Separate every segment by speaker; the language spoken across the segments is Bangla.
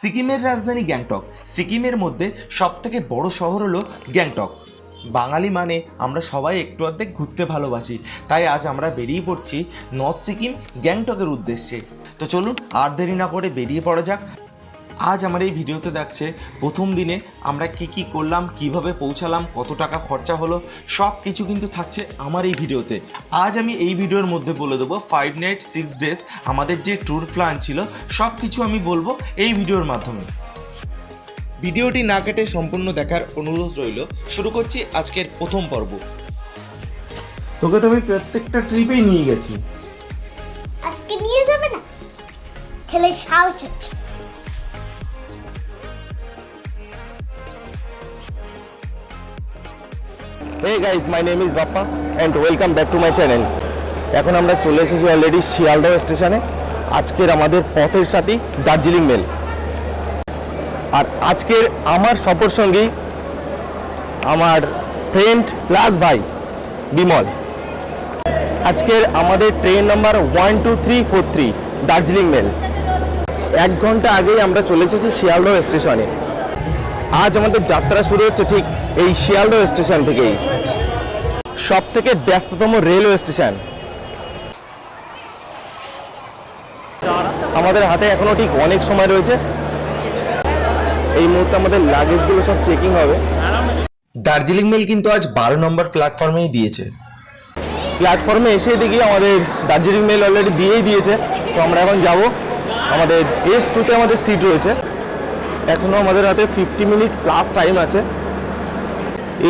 Speaker 1: সিকিমের রাজধানী গ্যাংটক। সিকিমের মধ্যে সবথেকে বড় শহর হলো গ্যাংটক। বাঙালি মানে আমরা সবাই একটু অর্ধেক ঘুরতে ভালোবাসি, তাই আজ আমরা বেরিয়ে পড়ছি নর্থ সিকিম গ্যাংটকের উদ্দেশ্যে। তো চলুন আর দেরি না করে বেরিয়ে পড়া যাক। আজ আমার এই ভিডিওতে দেখছে প্রথম দিনে আমরা কি কি করলাম, কীভাবে পৌঁছালাম, কত টাকা খরচা হলো, সব কিছু কিন্তু থাকছে আমার এই ভিডিওতে। আজ আমি এই ভিডিওর মধ্যে বলে দেবো ফাইভ নাইট সিক্স ডেজ আমাদের যে ট্যুর প্ল্যান ছিল, সব কিছু আমি বলব এই ভিডিওর মাধ্যমে। ভিডিওটি না কেটে সম্পূর্ণ দেখার অনুরোধ রইল, শুরু করছি আজকের প্রথম পর্ব।
Speaker 2: তোকে তো আমি প্রত্যেকটা ট্রিপেই নিয়ে গেছি।
Speaker 3: আজকে নিয়ে যাবে না? ছেলে সাহস আছে।
Speaker 4: Hey guys my name is Bappa and welcome back to my channel এখন আমরা চলে এসেছি অলরেডি শিয়ালদহ স্টেশনে আজকের আমাদের পথের সাথী দার্জিলিং মেল আর আজকের আমার সফর সঙ্গী আমার ফ্রেন্ড প্লাস ভাই বিমল। আজকের আমাদের train number one two three four three Darjeeling mail এক ঘণ্টা আগেই আমরা চলে এসেছি শিয়ালদহ স্টেশনে আজ আমাদের যাত্রা শুরু হচ্ছে ঠিক এই শিয়ালদহ স্টেশন থেকেই। সব থেকে ব্যস্ততম রেলওয়ে স্টেশন। আমাদের হাতে এখনও ঠিক অনেক সময় রয়েছে। এই মুহূর্তে আমাদের লাগেজগুলো সব চেকিং হবে।
Speaker 1: দার্জিলিং মেল কিন্তু আজ বারো নম্বর প্ল্যাটফর্মেই দিয়েছে।
Speaker 4: প্ল্যাটফর্মে এসে দেখি আমাদের দার্জিলিং মেল অলরেডি দিয়েই দিয়েছে। তো আমরা এখন যাব। আমাদের এস টুতে আমাদের সিট রয়েছে। এখনও আমাদের হাতে ফিফটি মিনিট প্লাস টাইম আছে।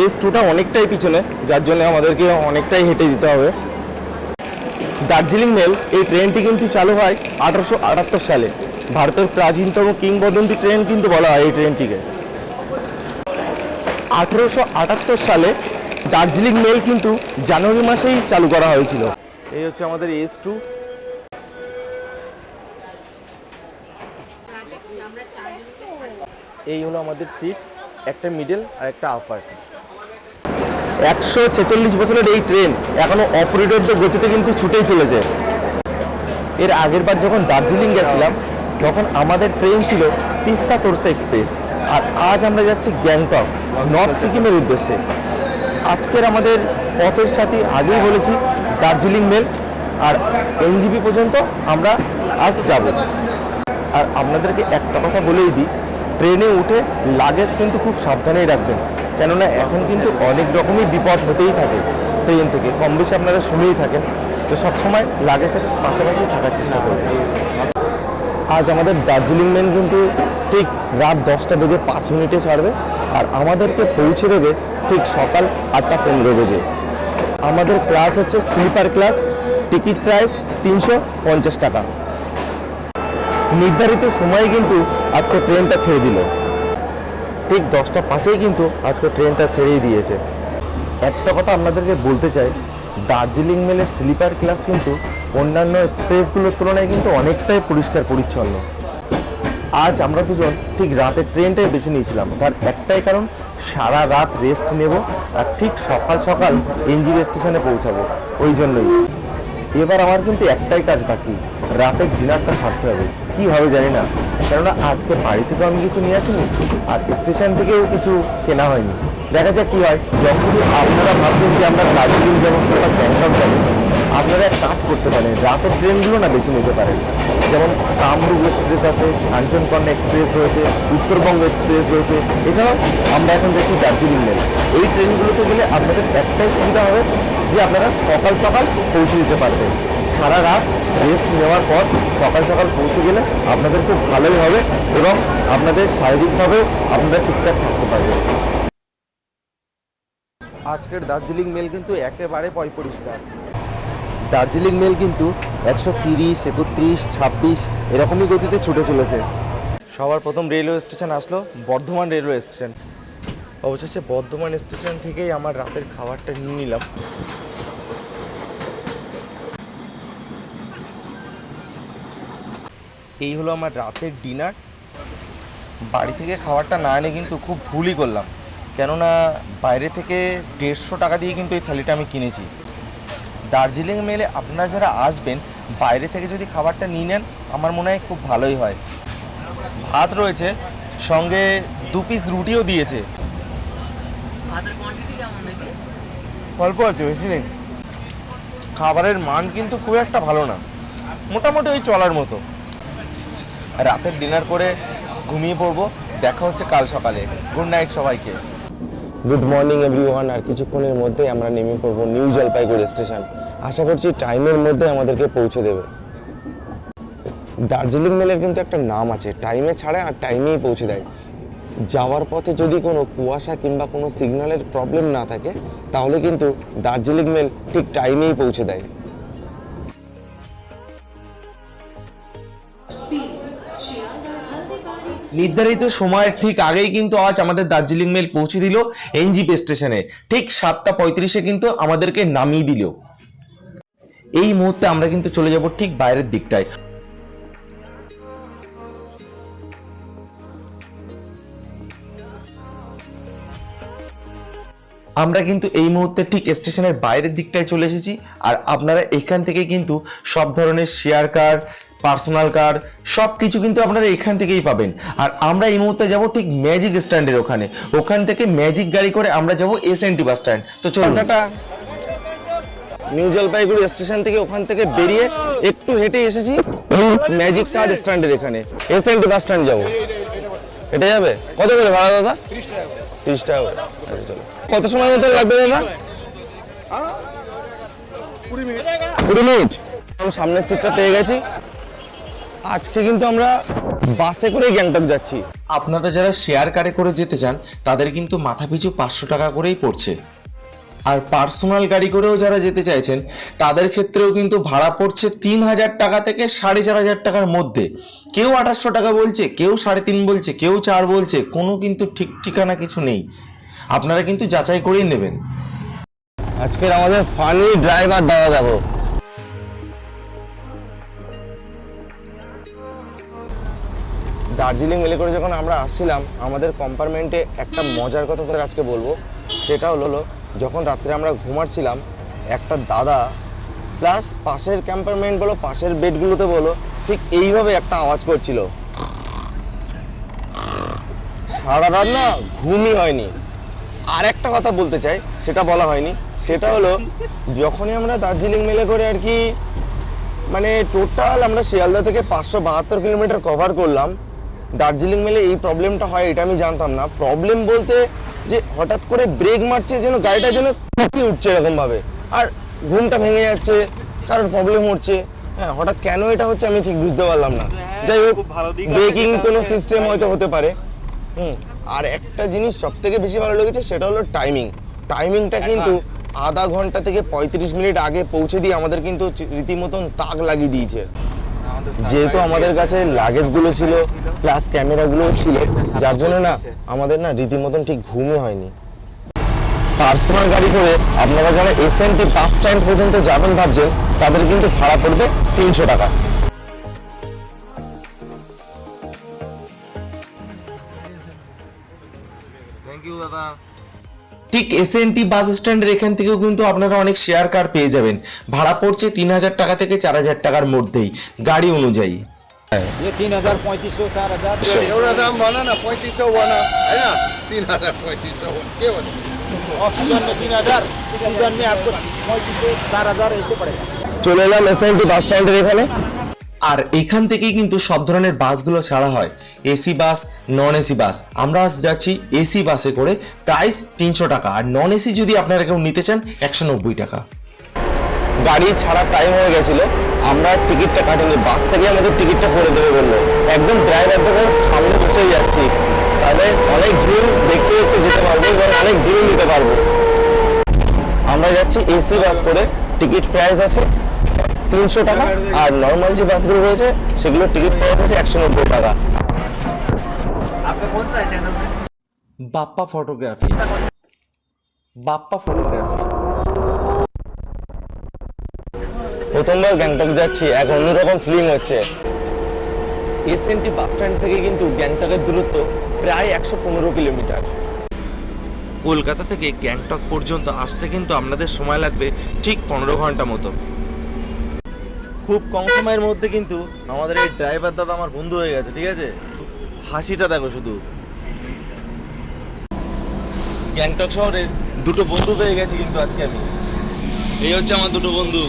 Speaker 4: এস টুটা অনেকটাই পিছনে, যার জন্য আমাদেরকে অনেকটাই হেঁটে যেতে হবে। দার্জিলিং মেল, এই ট্রেনটি কিন্তু চালু হয় আঠারোশো আটাত্তর সালে। ভারতের প্রাচীনতম কিংবদন্তি ট্রেন কিন্তু বলা হয় এই ট্রেনটিকে আঠেরোশো আটাত্তর সালে দার্জিলিং মেল কিন্তু জানুয়ারি মাসেই চালু করা হয়েছিল। এই হচ্ছে আমাদের এস টু এই হলো আমাদের সিট একটা মিডল আর একটা আপার একশো ছেচল্লিশ বছরের এই ট্রেন এখনও অপরিডোর গতিতে কিন্তু ছুটেই চলেছে। এর আগের বার যখন দার্জিলিং গেছিলাম, তখন আমাদের ট্রেন ছিল তিস্তা তোরসা এক্সপ্রেস আর আজ আমরা যাচ্ছি গ্যাংটক নর্থ সিকিমের উদ্দেশ্যে। আজকের আমাদের পথের সাথে আগেই বলেছি, দার্জিলিং মেল। আর এনজিপি পর্যন্ত আমরা আজ যাব। আর আপনাদেরকে একটা কথা বলেই দিই ট্রেনে উঠে লাগেজ কিন্তু খুব সাবধানেই রাখবেন। কেননা এখন কিন্তু অনেক রকমই বিপদ হতেই থাকে ট্রেন থেকে, কম বেশি আপনারা শুনেই থাকেন। তো সবসময় লাগেজের পাশাপাশি থাকার চেষ্টা করবেন। আজ আমাদের দার্জিলিং মেল কিন্তু ঠিক রাত দশটা বেজে পাঁচ মিনিটে ছাড়বে আর আমাদেরকে পৌঁছে দেবে ঠিক সকাল আটটা পনেরো বেজে। আমাদের ক্লাস হচ্ছে স্লিপার ক্লাস টিকিট প্রাইস তিনশো পঞ্চাশ টাকা। নির্ধারিত সময়ে কিন্তু আজকে ট্রেনটা ছেড়ে দিল। ঠিক দশটা পাঁচেই কিন্তু আজকে ট্রেনটা ছেড়েই দিয়েছে। একটা কথা আপনাদেরকে বলতে চাই, দার্জিলিং মেলের স্লিপার ক্লাস কিন্তু অন্যান্য এক্সপ্রেসগুলোর তুলনায় কিন্তু অনেকটাই পরিষ্কার পরিচ্ছন্ন। আজ আমরা দুজন ঠিক রাতের ট্রেনটাই বেছে নিয়েছিলাম। তার একটাই কারণ, সারা রাত রেস্ট নেব আর ঠিক সকাল সকাল এনজিবি স্টেশনে পৌঁছাবো। ওই জন্যই। এবার আমার কিন্তু একটাই কাজ বাকি। রাতের ডিনারটা সারতে হবে। কি হবে জানি না। কেননা আজকে বাড়ি থেকে আমি কিছু নিয়ে আসিনি আর স্টেশন থেকেও কিছু কেনা হয়নি। দেখা যাক কি হয়। যখনই আপনারা ভাবছেন যে আমরা দার্জিলিং যেমন কিংবা গ্যাংটক যাব, আপনারা এক কাজ করতে পারেন। রাতের ট্রেনগুলো না বেছে নিতে পারেন। যেমন কামরূপ এক্সপ্রেস আছে, কাঞ্চনকন্যা এক্সপ্রেস রয়েছে, উত্তরবঙ্গ এক্সপ্রেস রয়েছে। এছাড়াও আমরা এখন দেখছি দার্জিলিং মেল। এই ট্রেনগুলোতে গেলে আপনাদের একটাই সুবিধা হবে যে আপনারা সকাল সকাল পৌঁছে দিতে পারবেন। সারা রাত রেস্ট নেওয়ার পর সকাল সকাল পৌঁছে গেলে আপনাদের খুব ভালোই হবে এবং আপনাদের শারীরিকভাবেও আপনারা ঠিকঠাক থাকতে পারবেন। আজকের দার্জিলিং মেল কিন্তু একেবারে পয় পরিষ্কার। দার্জিলিং মেল কিন্তু একশো তিরিশ, একত্রিশ, ছাব্বিশ এরকমই গতিতে ছুটে চলেছে। সবার প্রথম রেলওয়ে স্টেশন আসলো, বর্ধমান রেলওয়ে স্টেশন অবশেষে বর্ধমান স্টেশন থেকেই আমার রাতের খাবারটা নিয়ে নিলাম। এই হলো আমার রাতের ডিনার বাড়ি থেকে খাবারটা না এনে কিন্তু খুব ভুলই করলাম। কেননা বাইরে থেকে দেড়শো টাকা দিয়ে কিন্তু এই থালিটা আমি কিনেছি। দার্জিলিং মেলে আপনারা যারা আসবেন বাইরে থেকে যদি খাবারটা নিয়ে নেন আমার মনে হয় খুব ভালোই হয়।
Speaker 1: ভাত রয়েছে সঙ্গে দু পিস রুটিও দিয়েছে। অল্প আছে বেশি নেই। খাবারের মান কিন্তু খুব একটা ভালো না। মোটামুটি ওই চলার মতো। রাতের ডিনার করে ঘুমিয়ে পড়ব। দেখা হচ্ছে কাল সকালে। গুড নাইট সবাইকে।
Speaker 4: গুড মর্নিং এভরিওয়ান আর কিছুক্ষণের মধ্যে আমরা নেমে পড়ব নিউ জলপাইগুড়ি স্টেশন আশা করছি টাইমের মধ্যে আমাদেরকে পৌঁছে দেবে। দার্জিলিং মেলের কিন্তু একটা নাম আছে। টাইমে ছাড়ে আর টাইমেই পৌঁছে দেয়। যাওয়ার পথে যদি কোনো কুয়াশা কিংবা কোনো সিগন্যালের প্রবলেম না থাকে, তাহলে কিন্তু দার্জিলিং মেল ঠিক টাইমেই পৌঁছে দেয়।
Speaker 1: নির্ধারিত সময়ের ঠিক আগেই কিন্তু আজ আমাদের দার্জিলিং মেল পৌঁছে দিল এনজিপি স্টেশনে। ঠিক সাতটা পঁয়ত্রিশে কিন্তু আমাদেরকে নামিয়ে দিল। এই মুহূর্তে আমরা কিন্তু চলে যাব ঠিক বাইরের দিকটায়। আমরা কিন্তু এই মুহূর্তে ঠিক স্টেশনের বাইরের দিকটায় চলে এসেছি। আর আপনারা এখান থেকে কিন্তু সব ধরনের শেয়ার কার পার্সোনাল কার সব কিছু কিন্তু আপনারা এখান থেকেই পাবেন। আর আমরা এই মুহূর্তে যাব ঠিক ম্যাজিক স্ট্যান্ডের ওখানে। ওখান থেকে ম্যাজিক গাড়ি করে আমরা যাব S N T bus stand. তো চলুন।
Speaker 4: নিউ জলপাইগুড়ি স্টেশন থেকে ওখান থেকে বেরিয়ে একটু হেঁটে এসেছি ম্যাজিক কার্ড স্ট্যান্ডের এখানে। S N T bus stand যাব। এটা যাবে? কত করে ভাড়া দাদা? তিরিশ টাকা করে। আচ্ছা চলো। কত সময় মতো লাগবে দাদা? কুড়ি মিনিট। সামনের সিটটা পেয়ে গেছি। আজকে কিন্তু আমরা বাসে করেই গ্যাংটক যাচ্ছি।
Speaker 1: আপনারা যারা শেয়ার কারে করে যেতে চান তাদের কিন্তু মাথাপিছু পাঁচশো টাকা করেই পড়ছে। আর পার্সোনাল গাড়ি করেও যারা যেতে চাইছেন তাদের ক্ষেত্রেও কিন্তু ভাড়া পড়ছে তিন হাজার টাকা থেকে সাড়ে চার হাজার টাকার মধ্যে। কেউ আঠাশশো টাকা বলছে কেউ সাড়ে তিন বলছে কেউ চার বলছে কোনো কিন্তু ঠিক ঠিকানা কিছু নেই। আপনারা কিন্তু যাচাই করেই নেবেন।
Speaker 4: আজকের আমাদের ফানি ড্রাইভার দাদা যাব। দার্জিলিং মেলে করে যখন আমরা আসছিলাম, আমাদের কম্পার্টমেন্টে একটা মজার কথা করে আজকে বলব। সেটা হলো হলো যখন রাত্রে আমরা ঘুমাচ্ছিলাম, একটা দাদা প্লাস পাশের ক্যাম্পারমেন্ট বলো, পাশের বেডগুলোতে বলো, ঠিক এইভাবে একটা আওয়াজ করছিল। সারা রাত না ঘুমই হয়নি। আর একটা কথা বলতে চাই, সেটা বলা হয়নি। সেটা হলো, যখনই আমরা দার্জিলিং মেলে করে আর কি মানে টোটাল আমরা শিয়ালদা থেকে পাঁচশো বাহাত্তর কিলোমিটার কভার করলাম দার্জিলিং মেলে এই প্রবলেমটা হয় এটা আমি জানতাম না। প্রবলেম বলতে যে হঠাৎ করে ব্রেক মারছে যেন গাড়িটা যেন কুপি উঠছে এরকমভাবে। আর ঘুমটা ভেঙে যাচ্ছে কারোর প্রবলেম হচ্ছে। হ্যাঁ হঠাৎ কেন এটা হচ্ছে আমি ঠিক বুঝতে পারলাম না। যাই হোক ব্রেকিং কোনো সিস্টেম হয়তো হতে পারে। হুম আর একটা জিনিস সব থেকে বেশি ভালো লেগেছে সেটা হলো টাইমিং টাইমিংটা কিন্তু আধা ঘণ্টা থেকে পঁয়ত্রিশ মিনিট আগে পৌঁছে দিয়ে আমাদের কিন্তু রীতিমতন তাক লাগিয়ে দিয়েছে। যেহেতু আমাদের কাছে লাগেজগুলো ছিল প্লাস ক্যামেরাগুলোও ছিল, যার জন্য না আমাদের না রীতিমতন ঠিক ঘুমই হয়নি। পার্সোনাল গাড়ি করে আপনারা যারা S N T bus stand পর্যন্ত যাবেন ভাবছেন, তাদের কিন্তু ভাড়া পড়বে তিনশো টাকা।
Speaker 1: ঠিক এস এন টি বাস স্ট্যান্ডের এখান থেকেও কিন্তু আপনারা অনেক শেয়ার কার পেয়ে যাবেন ভাড়া পড়ছে তিন হাজার টাকা থেকে চার হাজার টাকার মধ্যেই গাড়ি অনুযায়ী
Speaker 5: ये तीन हजार पैंतीस सौ चार हजार
Speaker 6: एउटा दाम भन न पैँतिस सौ भन होइन तिन हजार पैँतिस सौ भन के भन्नु
Speaker 5: ऑफ सीजन में तीन हजार सीजन में आपको पैंतीस सौ चार हजार ऐसे पड़ेगा
Speaker 4: চলে এলাম এস এন টি বাস স্ট্যান্ডের এখানে
Speaker 1: আর এখান থেকেই কিন্তু সব ধরনের বাসগুলো ছাড়া হয়। AC bus non AC bus. আমরা আজ যাচ্ছি এসি বাসে করে প্রাইস তিনশো টাকা। আর নন এসি যদি আপনারা কেউ নিতে চান, একশো নব্বই টাকা।
Speaker 4: গাড়ি ছাড়ার টাইম হয়ে গেছিল। আমরা টিকিটটা কাটিনি। বাস থেকে আমাদের টিকিটটা করে দেবে বলল। একদম ড্রাইভার দেখুন সামনে বসে যাচ্ছি। তাহলে অনেক ভিউ দেখতে দেখতে যেতে পারব এবং অনেক ভিউ নিতে পারব। আমরা যাচ্ছি এসি বাস করে। টিকিট প্রাইস আছে তিনশো টাকা। আর নর্মাল যে বাসগুলো রয়েছে সেগুলোর টিকিট প্রাইস আছে একশো নব্বই টাকা।
Speaker 1: বাপ্পা ফটোগ্রাফি। বাপ্পা ফটোগ্রাফি।
Speaker 4: প্রথমবার গ্যাংটক যাচ্ছি এক অন্যরকম ফিলিং হচ্ছে। এসএনটি বাস স্ট্যান্ড থেকে কিন্তু গ্যাংটকের দূরত্ব প্রায় একশো পনেরো কিলোমিটার।
Speaker 1: কলকাতা থেকে গ্যাংটক পর্যন্ত আসতে কিন্তু আপনাদের সময় লাগবে ঠিক পনেরো ঘণ্টা মতো।
Speaker 4: খুব কম সময়ের মধ্যে কিন্তু আমাদের এই ড্রাইভার দাদা আমার বন্ধু হয়ে গেছে ঠিক আছে? হাসিটা দেখো শুধু। গ্যাংটক শহরে দুটো বন্ধু পেয়ে গেছি কিন্তু আজকে আমি। এই হচ্ছে আমার দুটো বন্ধু।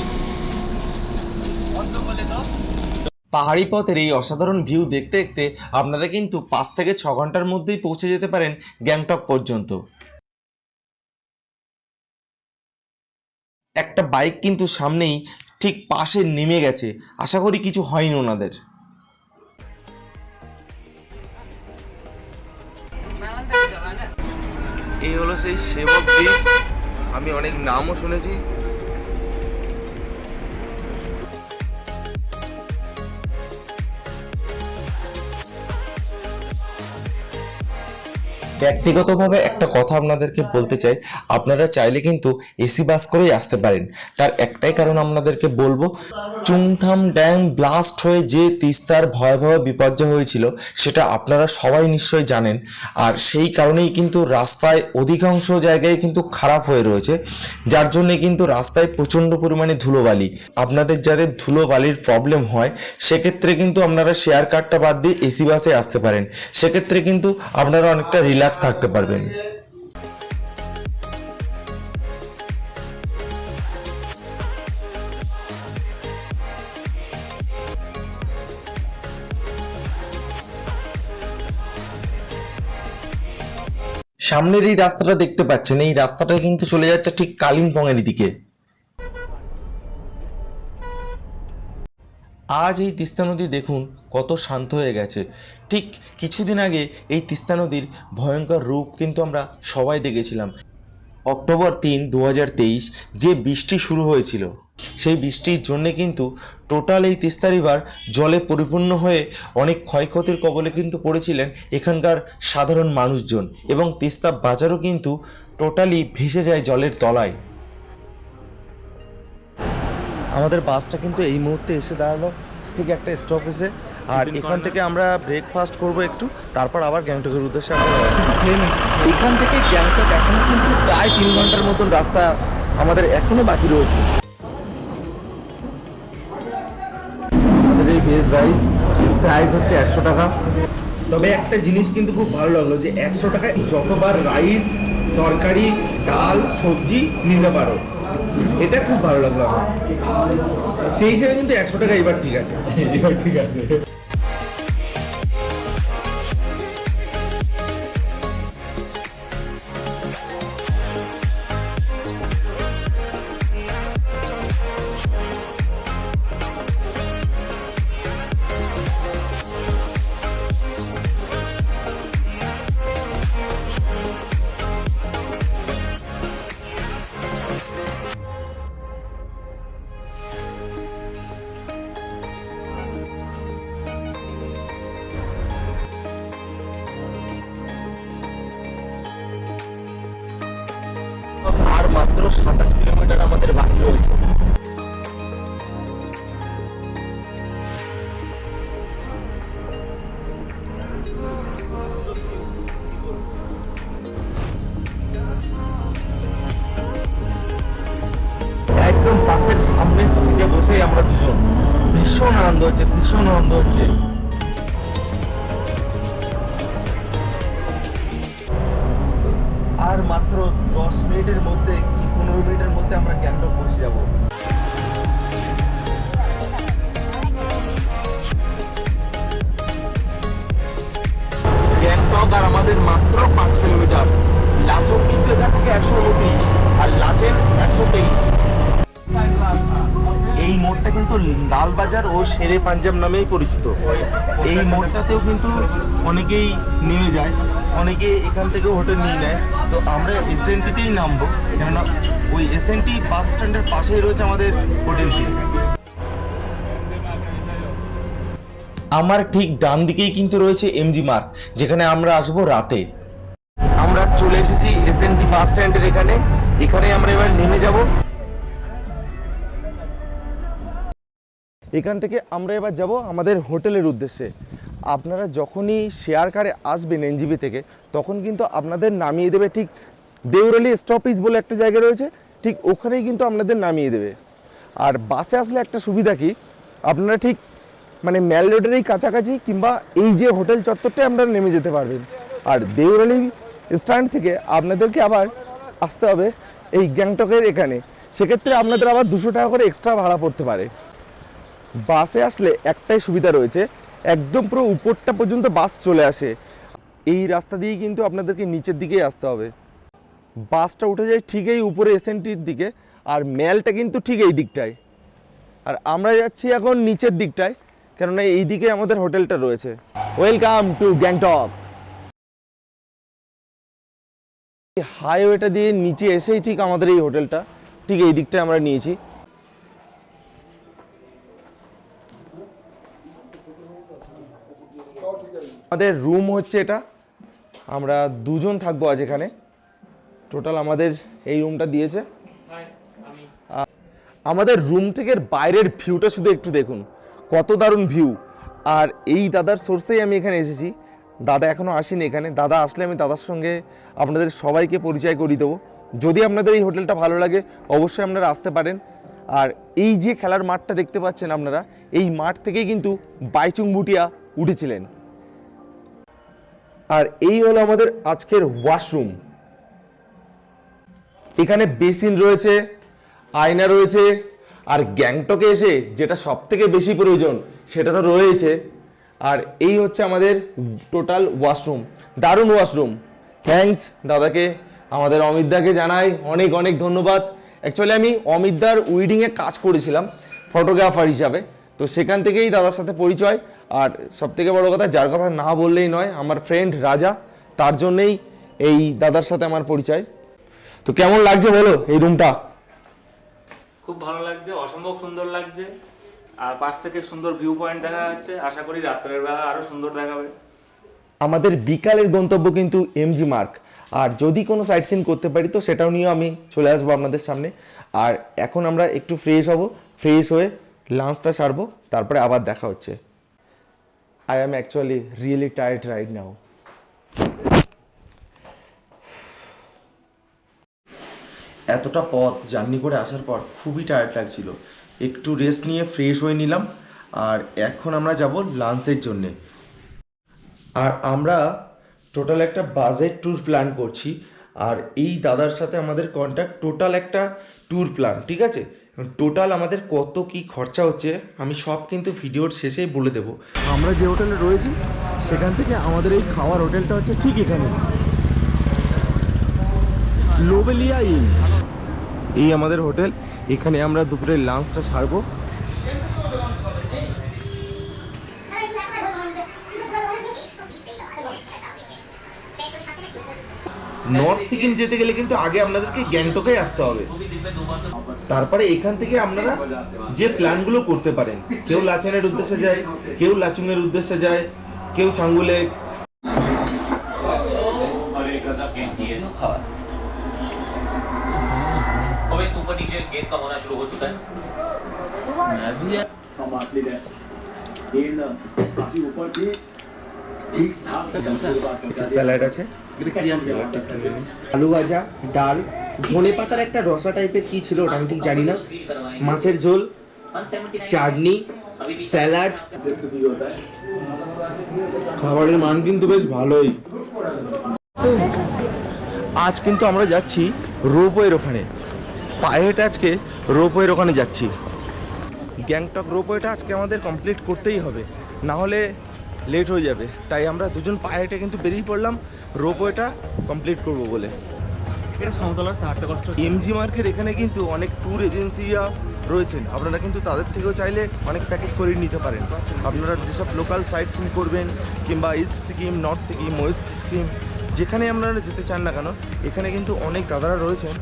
Speaker 4: পাহাড়ি পথের এই অসাধারণ ভিউ দেখতে দেখতে আপনারা কিন্তু পাঁচ থেকে ছ ঘণ্টার মধ্যেই পৌঁছে যেতে পারেন গ্যাংটক পর্যন্ত। একটা বাইক কিন্তু সামনেই ঠিক পাশে নেমে গেছে। আশা করি কিছু হয়নি ওনাদের। এই হলো সেই সেবক আমি অনেক নামও শুনেছি। ব্যক্তিগতভাবে একটা কথা আপনাদেরকে বলতে চাই। আপনারা চাইলে কিন্তু এসি বাস করেই আসতে পারেন। তার একটাই কারণ আপনাদেরকে বলব, চুংথাম ড্যাং ব্লাস্ট হয়ে যে তিস্তার ভয়াবহ বিপর্যয় হয়েছিল, সেটা আপনারা সবাই নিশ্চয়ই জানেন। আর সেই কারণেই কিন্তু রাস্তায় অধিকাংশ জায়গায় কিন্তু খারাপ হয়ে রয়েছে। যার জন্যে কিন্তু রাস্তায় প্রচণ্ড পরিমাণে ধুলোবালি। আপনাদের যাদের ধুলোবালির প্রবলেম হয়, সেক্ষেত্রে কিন্তু আপনারা শেয়ার কারটা বাদ দিয়ে এসি বাসে আসতে পারেন। সেক্ষেত্রে কিন্তু আপনারা অনেকটা রিল্যাক্স থাকতে পারবেন। সামনের এই রাস্তাটা দেখতে পাচ্ছেন, এই রাস্তাটা কিন্তু চলে যাচ্ছে ঠিক কালিম্পং এর দিকে। আজ এই তিস্তা নদী দেখুন কত শান্ত হয়ে গেছে। ঠিক কিছুদিন আগে এই তিস্তা নদীর ভয়ঙ্কর রূপ কিন্তু আমরা সবাই দেখেছিলাম। অক্টোবর তিন দু যে বৃষ্টি শুরু হয়েছিল, সেই বৃষ্টির জন্যে কিন্তু টোটাল এই তিস্তা রিভার জলে পরিপূর্ণ হয়ে অনেক ক্ষয়ক্ষতির কবলে কিন্তু পড়েছিলেন এখানকার সাধারণ মানুষজন এবং তিস্তা বাজারও কিন্তু টোটালি ভেসে যায় জলের তলায়। আমাদের বাসটা কিন্তু এই মুহূর্তে এসে দাঁড়াল। ঠিক একটা স্টপেজে আর এখান থেকে আমরা ব্রেকফাস্ট করব একটু তারপর আবার গ্যাংটকের উদ্দেশ্যে আমরা এখান থেকে গ্যাংটক এখনও কিন্তু প্রায় তিন ঘণ্টার মতন রাস্তা আমাদের এখনও বাকি রয়েছে। আমাদের এই ভেজ রাইস প্রাইস হচ্ছে একশো টাকা। তবে একটা জিনিস কিন্তু খুব ভালো লাগল যে একশো টাকায় যতবার রাইস তরকারি ডাল সবজি নিতে পারো। এটা খুব ভালো লাগল আমার। সেই হিসেবে কিন্তু একশো টাকা এবার ঠিক আছে। এবার ঠিক আছে। পনেরো মিনিটের মধ্যে আমরা গ্যাংটক পৌঁছে যাব। গ্যাংটক আর আমাদের মাত্র পাঁচ কিলোমিটার। লাচন কিন্তু থেকে একশো উনত্রিশ আর লাচেন একশো তেইশ। এই মোড়টা কিন্তু লালবাজার ও শেরে পাঞ্জাব নামেই পরিচিত। এই মোড়টাতেও কিন্তু অনেকেই নেমে যায়। অনেকে এখান থেকে হোটেল নিয়ে নেয়। তো আমরা এসএনটিতেই নামবো কেননা ওই এসএনটি বাস স্ট্যান্ডের পাশেই রয়েছে আমাদের হোটেলটি আমার ঠিক ডান দিকেই কিন্তু রয়েছে এমজি মার্ক যেখানে আমরা আসব রাতে। আমরা চলে এসেছি এসএনটি বাস স্ট্যান্ডের এখানে। এখানে আমরা এবার নেমে যাব। এখান থেকে আমরা এবার যাব আমাদের হোটেলের উদ্দেশ্যে। আপনারা যখনই শেয়ার কারে আসবেন এনজিবি থেকে, তখন কিন্তু আপনাদের নামিয়ে দেবে ঠিক দেউরালি স্টপেজ বলে একটা জায়গা রয়েছে, ঠিক ওখানেই কিন্তু আপনাদের নামিয়ে দেবে। আর বাসে আসলে একটা সুবিধা কি, আপনারা ঠিক মানে ম্যাল রোডের এই কাছাকাছি কিংবা এই যে হোটেল চত্বরটায় আপনারা নেমে যেতে পারবেন। আর দেউরালি স্ট্যান্ড থেকে আপনাদেরকে আবার আসতে হবে এই গ্যাংটকের এখানে। সেক্ষেত্রে আপনাদের আবার দুশো টাকা করে এক্সট্রা ভাড়া পড়তে পারে। বাসে আসলে একটাই সুবিধা রয়েছে, একদম পুরো উপরটা পর্যন্ত বাস চলে আসে। এই রাস্তা দিয়েই কিন্তু আপনাদেরকে নিচের দিকেই আসতে হবে। বাসটা উঠে যায় ঠিক এই উপরে এসএনটির দিকে, আর ম্যালটা কিন্তু ঠিক এই দিকটায়। আর আমরা যাচ্ছি এখন নিচের দিকটায়, কেননা এই দিকে আমাদের হোটেলটা রয়েছে। ওয়েলকাম টু গ্যাংটক হাইওয়েটা দিয়ে নিচে এসেই ঠিক আমাদের এই হোটেলটা, ঠিক এই দিকটায় আমরা নিয়েছি। আমাদের রুম হচ্ছে এটা। আমরা দুজন থাকব আজ এখানে। টোটাল আমাদের এই রুমটা দিয়েছে। আমাদের রুম থেকে বাইরের ভিউটা শুধু একটু দেখুন। কত দারুণ ভিউ আর এই দাদার সোর্সেই আমি এখানে এসেছি। দাদা এখনও আসেনি এখানে। দাদা আসলে আমি দাদার সঙ্গে আপনাদের সবাইকে পরিচয় করিয়ে দেবো। যদি আপনাদের এই হোটেলটা ভালো লাগে অবশ্যই আপনারা আসতে পারেন। আর এই যে খেলার মাঠটা দেখতে পাচ্ছেন আপনারা এই মাঠ থেকেই কিন্তু বাইচুং বুটিয়া উঠেছিলেন। আর এই হলো আমাদের আজকের ওয়াশরুম এখানে বেসিন রয়েছে, আয়না রয়েছে, আর গ্যাংটকে এসে যেটা সব থেকে বেশি প্রয়োজন সেটা তো রয়েছে। আর এই হচ্ছে আমাদের টোটাল ওয়াশরুম দারুণ ওয়াশরুম থ্যাঙ্কস দাদাকে, আমাদের অমিতদাকে জানাই অনেক অনেক ধন্যবাদ। অ্যাকচুয়ালি আমি অমিতদার উইডিংয়ে কাজ করেছিলাম ফটোগ্রাফার হিসাবে। তো সেখান থেকেই দাদার সাথে পরিচয়। আর সব থেকে বড় কথা যার কথা না বললেই নয় আমার ফ্রেন্ড রাজা তার জন্যেই এই দাদার সাথে আমার পরিচয়। তো কেমন লাগছে বলো এই রুমটা
Speaker 7: খুব ভালো লাগছে অসম্ভব সুন্দর লাগছে। আর পাশ থেকে সুন্দর ভিউ পয়েন্ট দেখা যাচ্ছে। আশা করি রাত্রের বেলা আরও সুন্দর দেখাবে।
Speaker 4: আমাদের বিকালের গন্তব্য কিন্তু এমজি মার্ক আর যদি কোনো সাইট সিন করতে পারি তো সেটাও নিয়ে আমি চলে আসব আপনাদের সামনে। আর এখন আমরা একটু ফ্রেশ হব ফ্রেশ হয়ে লাঞ্চটা সারবো, তারপরে আবার দেখা হচ্ছে। I am actually really tired right now এতটা পথ, জার্নি করে আসার পর খুবই টায়ার্ড লাগছিল। একটু রেস্ট নিয়ে ফ্রেশ হয়ে নিলাম, আর এখন আমরা যাব লাঞ্চের জন্যে। আর আমরা টোটাল একটা বাজেট ট্যুর প্ল্যান করছি, আর এই দাদার সাথে আমাদের কন্ট্যাক্ট টোটাল একটা ট্যুর প্ল্যান ঠিক আছে? টোটাল আমাদের কত কি খরচা হচ্ছে আমি সব কিন্তু ভিডিওর শেষেই বলে দেবো। আমরা যে হোটেলে রয়েছি সেখান থেকে আমাদের এই খাওয়ার হোটেলটা হচ্ছে ঠিক এখানে। Lobelia inn. এই আমাদের হোটেল এখানে আমরা দুপুরের লাঞ্চটা সারবো। নর্থ সিকিম যেতে গেলে কিন্তু আগে আপনাদেরকে গ্যাংটকে আসতে হবে। তারপরে এখান থেকে আপনারা যে প্ল্যানগুলো করতে পারেন কেউ লাচেনের উদ্দেশ্যে যায় কেউ লাচুংয়ের উদ্দেশ্যে যায় কেউ ছাঙ্গুলে। আছে। আলু ভাজা ডাল ধনে পাতার একটা রসা টাইপের কি ছিল ওটা আমি ঠিক জানি না। মাছের ঝোল, চাটনি, স্যালাড। খাবারের মান কিন্তু বেশ ভালোই। আজ কিন্তু আমরা যাচ্ছি রোপওয়ের ওখানে। পায়ে হেঁটে আজকে রোপওয়ের ওখানে যাচ্ছি। গ্যাংটক রোপওয়েটা আজকে আমাদের কমপ্লিট করতেই হবে। না হলে লেট হয়ে যাবে। তাই আমরা দুজন পায়ে হেঁটে কিন্তু বেরিয়ে পড়লাম রোপওয়েটা কমপ্লিট করব বলে।
Speaker 7: এটা সমতল রাস্তা হাঁটতে কষ্ট।
Speaker 4: এমজি মার্কের এখানে কিন্তু অনেক ট্যুর এজেন্সিরা রয়েছেন। আপনারা কিন্তু তাদের থেকেও চাইলে অনেক প্যাকেজ করে নিতে পারেন। আপনারা যেসব লোকাল সাইট সিন করবেন কিংবা east Sikkim north Sikkim west Sikkim যেখানে আপনারা যেতে চান না কেন এখানে কিন্তু অনেক দাদারা রয়েছেন।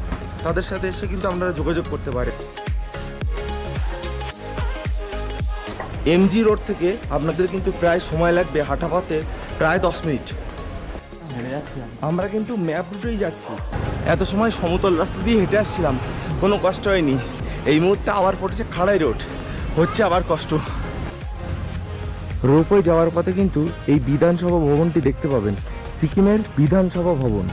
Speaker 4: তাদের সাথে এসে কিন্তু আপনারা যোগাযোগ করতে পারেন। এমজি রোড থেকে আপনাদের কিন্তু প্রায় সময় লাগবে হাঁটা পথে প্রায় দশ মিনিট। আমরা কিন্তু ম্যাপ রুটেই যাচ্ছি। এত সময় সমতল রাস্তা দিয়ে হেঁটে আসছিলাম, কোনো কষ্ট হয়নি। এই মুহূর্তে আবার পড়েছে খাড়াই রোড, হচ্ছে আবার কষ্ট। রোপওয়ে যাওয়ার পথে কিন্তু এই বিধানসভা ভবনটি দেখতে পাবেন, সিকিমের বিধানসভা ভবন।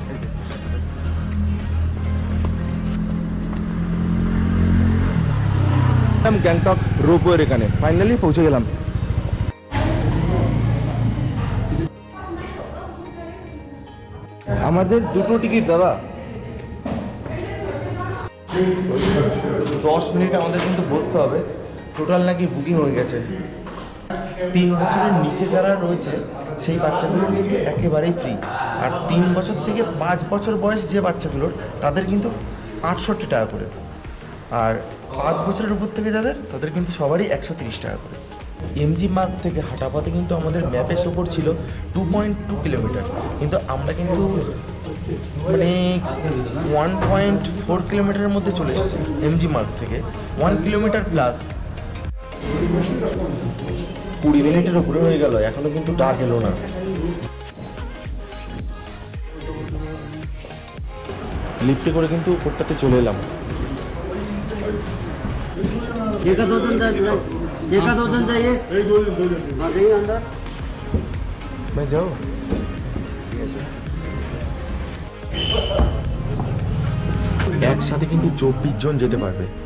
Speaker 4: গ্যাংটক রোপওয়ের এখানে ফাইনালি পৌঁছে গেলাম।
Speaker 8: আমাদের দুটো টিকিট, দাদা।
Speaker 4: দশ মিনিট আমাদের কিন্তু বসতে হবে। টোটাল নাকি বুকিং হয়ে গেছে। তিন বছরের নিচে যারা রয়েছে, সেই বাচ্চাগুলোর কিন্তু একেবারেই ফ্রি আর তিন বছর থেকে পাঁচ বছর বয়স যে বাচ্চাগুলোর, তাদের কিন্তু আটষট্টি টাকা করে। আর পাঁচ বছরের উপর থেকে যাদের, তাদের কিন্তু সবারই একশো তিরিশ টাকা করে। এমজি মার্গ থেকে হাটাপাতে কিন্তু আমাদের ম্যাপের শো ছিল টু পয়েন্ট টু কিলোমিটার কিন্তু আমরা কিন্তু মানে ওয়ান পয়েন্ট ফোর কিলোমিটারের মধ্যে চলে এসেছি এমজি মার্গ থেকে ওয়ান কিলোমিটার প্লাস কুড়ি মিনিটের উপরে হয়ে গেল এখনো কিন্তু ডাক এলো না লিফটে করে কিন্তু উপরটাতে চলে এলাম
Speaker 7: देखा दो जन जाइए देखा दो जन जाइए हाँ जाइए अंदर
Speaker 4: मैं जाओ একসাথে কিন্তু চব্বিশ জন যেতে পারবে।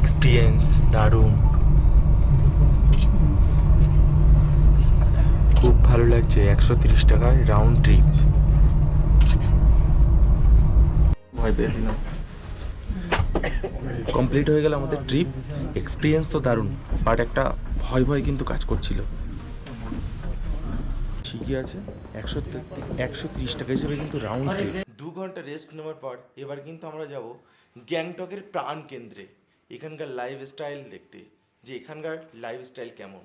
Speaker 4: এক্সপিরিয়েন্স দারুণ। খুব ভালো লাগছে, একশো তিরিশ টাকায় রাউন্ড ট্রিপ ভয় পেয়েছিলাম। কমপ্লিট হয়ে গেল আমাদের ট্রিপ এক্সপিরিয়েন্স তো দারুণ বাট একটা ভয় ভয় কিন্তু কাজ করছিল। ঠিকই আছে, একশো একশো তিরিশ টাকা হিসেবে কিন্তু রাউন্ড ট্রিপ দু ঘণ্টা রেস্ট নেওয়ার পর এবার কিন্তু আমরা যাব গ্যাংটকের প্রাণ কেন্দ্রে এখানকার লাইফস্টাইল দেখতে, যে এখানকার লাইফস্টাইল কেমন।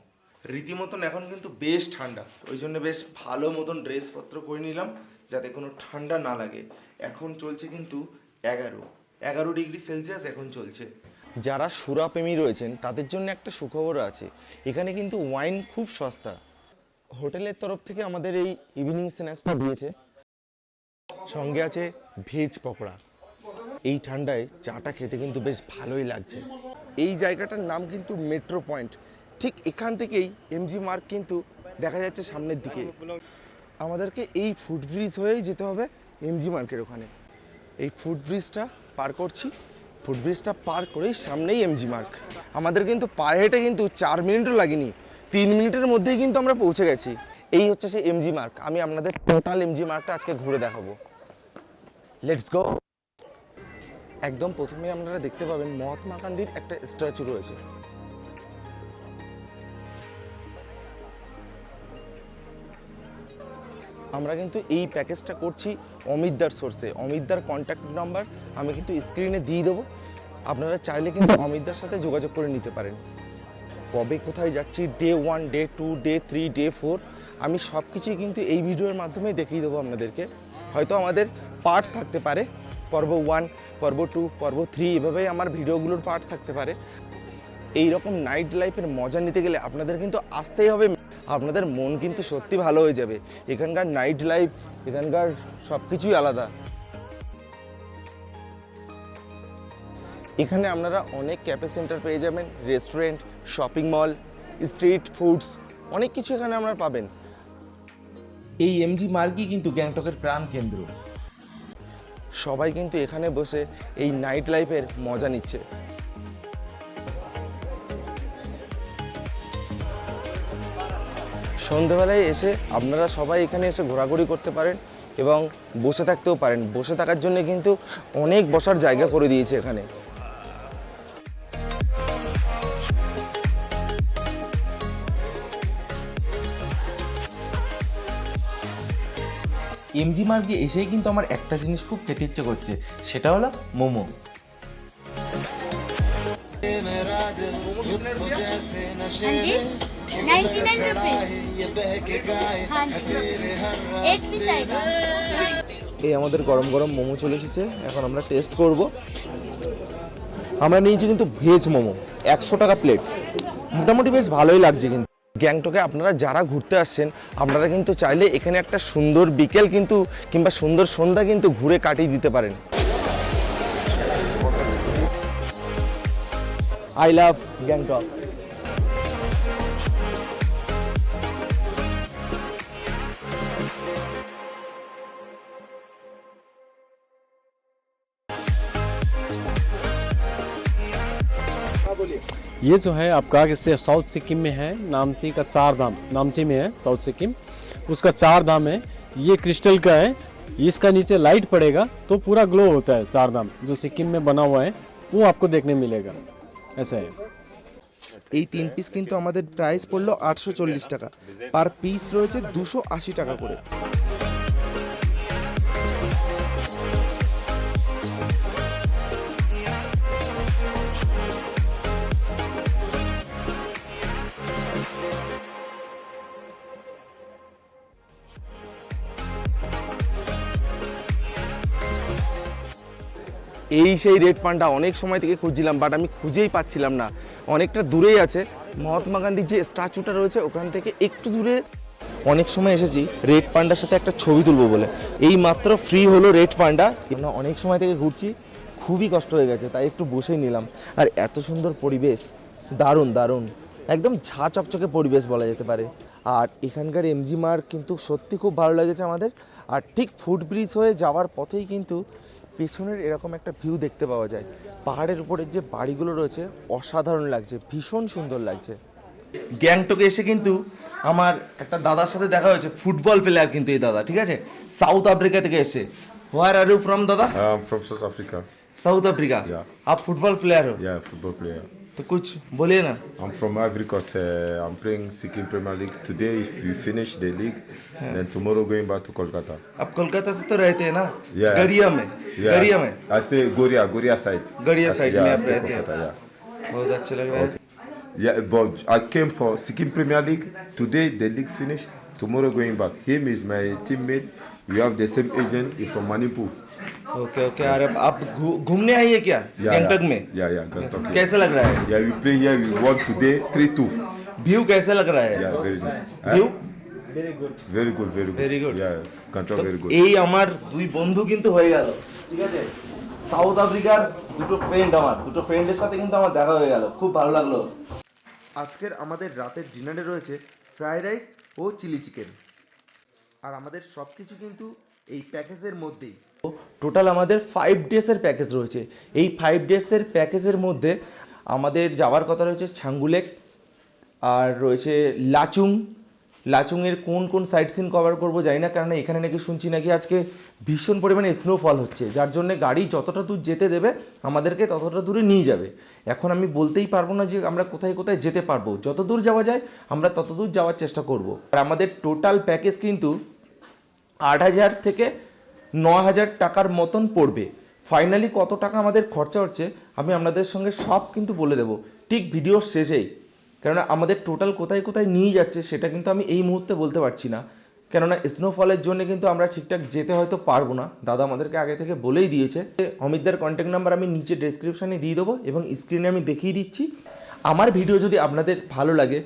Speaker 4: রীতিমতন এখন কিন্তু বেশ ঠান্ডা, ওই জন্য বেশ ভালো মতন ড্রেসপত্র করে নিলাম, যাতে কোনো ঠান্ডা না লাগে। এখন চলছে কিন্তু এগারো এগারো ডিগ্রি সেলসিয়াস এখন চলছে। যারা সুরাপ্রেমী রয়েছেন, তাদের জন্য একটা সুখবর আছে, এখানে কিন্তু ওয়াইন খুব সস্তা। হোটেলের তরফ থেকে আমাদের এই ইভিনিং স্ন্যাক্সটা দিয়েছে। সঙ্গে আছে ভেজ পকোড়া। এই ঠান্ডায় চাটা খেতে কিন্তু বেশ ভালোই লাগছে। এই জায়গাটার নাম কিন্তু মেট্রো পয়েন্ট ঠিক এখান থেকেই এমজি মার্ক কিন্তু দেখা যাচ্ছে সামনের দিকে। আমাদেরকে এই ফুট ব্রিজ হয়েই যেতে হবে এমজি মার্কের ওখানে। এই ফুট ব্রিজটা পার করছি। ফুট ব্রিজটা পার করেই সামনেই এমজি মার্ক আমাদের কিন্তু পায়ে হেঁটে কিন্তু চার মিনিটও লাগেনি। তিন মিনিটের মধ্যেই কিন্তু আমরা পৌঁছে গেছি। এই হচ্ছে সেই এমজি মার্ক আমি আপনাদের টোটাল এমজি মার্কটা আজকে ঘুরে দেখাবো। লেটস গো একদম প্রথমে আপনারা দেখতে পাবেন মহাত্মা গান্ধীর একটা স্ট্যাচু রয়েছে। আমরা কিন্তু এই প্যাকেজটা করছি অমিতদার সোর্সে অমিতদার কন্ট্যাক্ট নাম্বার আমি কিন্তু স্ক্রিনে দিয়ে দেবো। আপনারা চাইলে কিন্তু অমিতদার সাথে যোগাযোগ করে নিতে পারেন। কবে কোথায় যাচ্ছি day one day two day three day four আমি সব কিছুই কিন্তু এই ভিডিওর মাধ্যমে দেখিয়ে দেবো আপনাদেরকে। হয়তো আমাদের পার্ট থাকতে পারে। পর্ব ওয়ান পর্ব টু পর্ব থ্রি এভাবেই আমার ভিডিওগুলোর পার্ট থাকতে পারে। এই রকম নাইট লাইফের মজা নিতে গেলে আপনাদের কিন্তু আসতেই হবে। আপনাদের মন কিন্তু সত্যি ভালো হয়ে যাবে। এখানকার নাইট লাইফ এখানকার সব কিছুই আলাদা। এখানে আপনারা অনেক ক্যাফে সেন্টার পেয়ে যাবেন restaurant shopping mall street foods অনেক কিছু এখানে আপনারা পাবেন। এই এমজি মার্গই কিন্তু গ্যাংটকের প্রাণ কেন্দ্র সবাই কিন্তু এখানে বসে এই নাইট লাইফের মজা নিচ্ছে। সন্ধেবেলায় এসে আপনারা সবাই এখানে এসে ঘোরাঘুরি করতে পারেন এবং বসে থাকতেও পারেন। বসে থাকার জন্য কিন্তু অনেক বসার জায়গা করে দিয়েছে এখানে।
Speaker 1: এমজি মার্গে এসেই কিন্তু আমার একটা জিনিস খুব খেতে ইচ্ছে করছে সেটা হলো মোমো।
Speaker 4: এই আমাদের গরম গরম মোমো চলে এসেছে এখন আমরা টেস্ট করব। আমরা নিয়েছি কিন্তু ভেজ মোমো একশো টাকা প্লেট মোটামুটি বেশ ভালোই লাগছে কিন্তু। গ্যাংটকে আপনারা যারা ঘুরতে আসছেন, আপনারা কিন্তু চাইলে এখানে একটা সুন্দর বিকেল কিন্তু কিংবা সুন্দর সন্ধ্যা কিন্তু ঘুরে কাটিয়ে দিতে পারেন। আই লাভ গ্যাংটক
Speaker 9: ये जो है आपका इससे साउथ सिक्किम में है नामची का चार धाम नामची में है साउथ सिक्किम उसका चार धाम है ये क्रिस्टल का है इसका नीचे लाइट पड़ेगा तो पूरा ग्लो होता है चार धाम जो सिक्किम में बना हुआ है वो आपको देखने मिलेगा ऐसा है
Speaker 4: এই তিন পিস কিন্তু আমাদের প্রাইস পড়লো আটশো চল্লিশ টাকা পার পিস রয়েছে দুশো আশি টাকা করে এই সেই রেড পান্ডা অনেক সময় থেকে খুঁজছিলাম বাট আমি খুঁজেই পাচ্ছিলাম না। অনেকটা দূরেই আছে। মহাত্মা গান্ধীর যে স্ট্যাচুটা রয়েছে, ওখান থেকে একটু দূরে অনেক সময় এসেছি রেড পান্ডার সাথে একটা ছবি তুলবো বলে। এই মাত্র ফ্রি হলো রেড পান্ডা আমরা অনেক সময় থেকে ঘুরছি, খুবই কষ্ট হয়ে গেছে, তাই একটু বসেই নিলাম। আর এত সুন্দর পরিবেশ, দারুণ দারুণ। একদম ঝা চকচকে পরিবেশ বলা যেতে পারে। আর এখানকার এমজি মার্ক কিন্তু সত্যি খুব ভালো লেগেছে আমাদের। আর ঠিক ফুট ব্রিজ হয়ে যাওয়ার পথেই কিন্তু পেছনের এরকম একটা ভিউ দেখতে পাওয়া যায়। পাহাড়ের উপরের যে বাড়িগুলো রয়েছে অসাধারণ লাগছে ভীষণ সুন্দর লাগছে। গ্যাংটকে এসে কিন্তু আমার একটা দাদার সাথে দেখা হয়েছে ফুটবল প্লেয়ার কিন্তু এই দাদা ঠিক আছে? সাউথ আফ্রিকা থেকে এসে হোয়ার আর ইউ ফ্রম দাদা?
Speaker 6: From South Africa South
Speaker 4: Africa up football player
Speaker 6: হ্যাঁ ফুটবল প্লেয়ার
Speaker 4: तो कुछ बोलिए ना
Speaker 6: I'm from Ivory Coast. Uh, I'm playing Sikkim Premier League today. If we finish the league, then tomorrow going back to Kolkata.
Speaker 4: आप कोलकाता से तो रहते हैं ना
Speaker 6: Yeah.
Speaker 4: गरिया में
Speaker 6: Yeah,
Speaker 4: गरिया में
Speaker 6: I stay Goria, Goria side.
Speaker 4: Goria
Speaker 6: I-
Speaker 4: side
Speaker 6: yeah,
Speaker 4: में आप रहते हैं
Speaker 6: yeah.
Speaker 4: बहुत अच्छा लग रहा है
Speaker 6: Yeah, but I came for Sikkim Premier League. Today the league finished. Tomorrow going back. Him is my teammate. We have the same agent. He's from Manipur.
Speaker 4: Okay okay और अब आप घू- घूमने आई है क्या
Speaker 6: Yeah,
Speaker 4: गैंगटॉक
Speaker 6: yeah.
Speaker 4: में
Speaker 6: Yeah, yeah, Gangtok. yeah.
Speaker 4: कैसा लग रहा है
Speaker 6: Yeah, we play here. We won today 3-2.
Speaker 4: View कैसा लग रहा है
Speaker 6: Yeah, very good.
Speaker 4: View
Speaker 6: Very good, very good.
Speaker 4: Very good.
Speaker 6: Yeah, Gangtok very good.
Speaker 4: এই আমার দুই বন্ধু কিন্তু হয়ে গেল ঠিক আছে সাউথ আফ্রিকার দুটো ফ্রেন্ড আমার দুটো ফ্রেন্ডের সাথে কিন্তু আমার দেখা হয়ে গেল খুব ভালো লাগলো আজকের আমাদের রাতের ডিনারে রয়েছে ফ্রাইড রাইস ও চিলি চিকেন আর আমাদের সব কিছু কিন্তু এই প্যাকেজের মধ্যেই। টোটাল আমাদের ফাইভ ডেসের প্যাকেজ রয়েছে। এই ফাইভ ডেসের প্যাকেজের মধ্যে আমাদের যাওয়ার কথা রয়েছে ছাঙ্গুলেক আর রয়েছে লাচুং। লাচুংয়ের কোন কোন সাইট সিন কভার করব জানি না কারণ এখানে নাকি শুনছি নাকি আজকে ভীষণ পরিমাণে স্নোফল হচ্ছে। যার জন্য গাড়ি যতটা দূর যেতে দেবে, আমাদেরকে ততটা দূরে নিয়ে যাবে। এখন আমি বলতেই পারব না যে আমরা কোথায় কোথায় যেতে পারব। যত দূর যাওয়া যায়, আমরা তত দূর যাওয়ার চেষ্টা করব। আর আমাদের টোটাল প্যাকেজ কিন্তু আট হাজার থেকে ন হাজার টাকার মতন পড়বে। ফাইনালি কত টাকা আমাদের খরচা হচ্ছে, আমি আপনাদের সঙ্গে সব কিন্তু বলে দেবো। ঠিক ভিডিওর শেষেই। কেননা আমাদের টোটাল কোথায় কোথায় নিয়ে যাচ্ছে সেটা কিন্তু আমি এই মুহূর্তে বলতে পারছি না। কেননা স্নোফলের জন্য কিন্তু আমরা ঠিকঠাক যেতে হয়তো পারব না। দাদা আমাদেরকে আগে থেকে বলেই দিয়েছে। অমিতদার কন্ট্যাক্ট নাম্বার আমি নিচে ডেসক্রিপশানে দিয়ে দেবো এবং স্ক্রিনে আমি দেখিয়ে দিচ্ছি। আমার ভিডিও যদি আপনাদের ভালো লাগে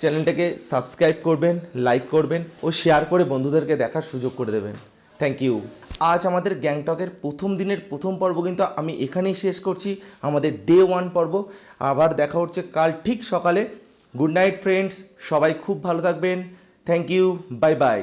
Speaker 4: চ্যানেলটাকে সাবস্ক্রাইব করবেন, লাইক করবেন ও শেয়ার করে বন্ধুদেরকে দেখার সুযোগ করে দেবেন। থ্যাংক ইউ আজ আমাদের গ্যাংটকের প্রথম দিনের প্রথম পর্ব কিন্তু আমি এখানেই শেষ করছি। আমাদের ডে ওয়ান পর্ব। আবার দেখা হচ্ছে কাল ঠিক সকালে। গুড নাইট ফ্রেন্ডস সবাই খুব ভালো থাকবেন। Thank you bye bye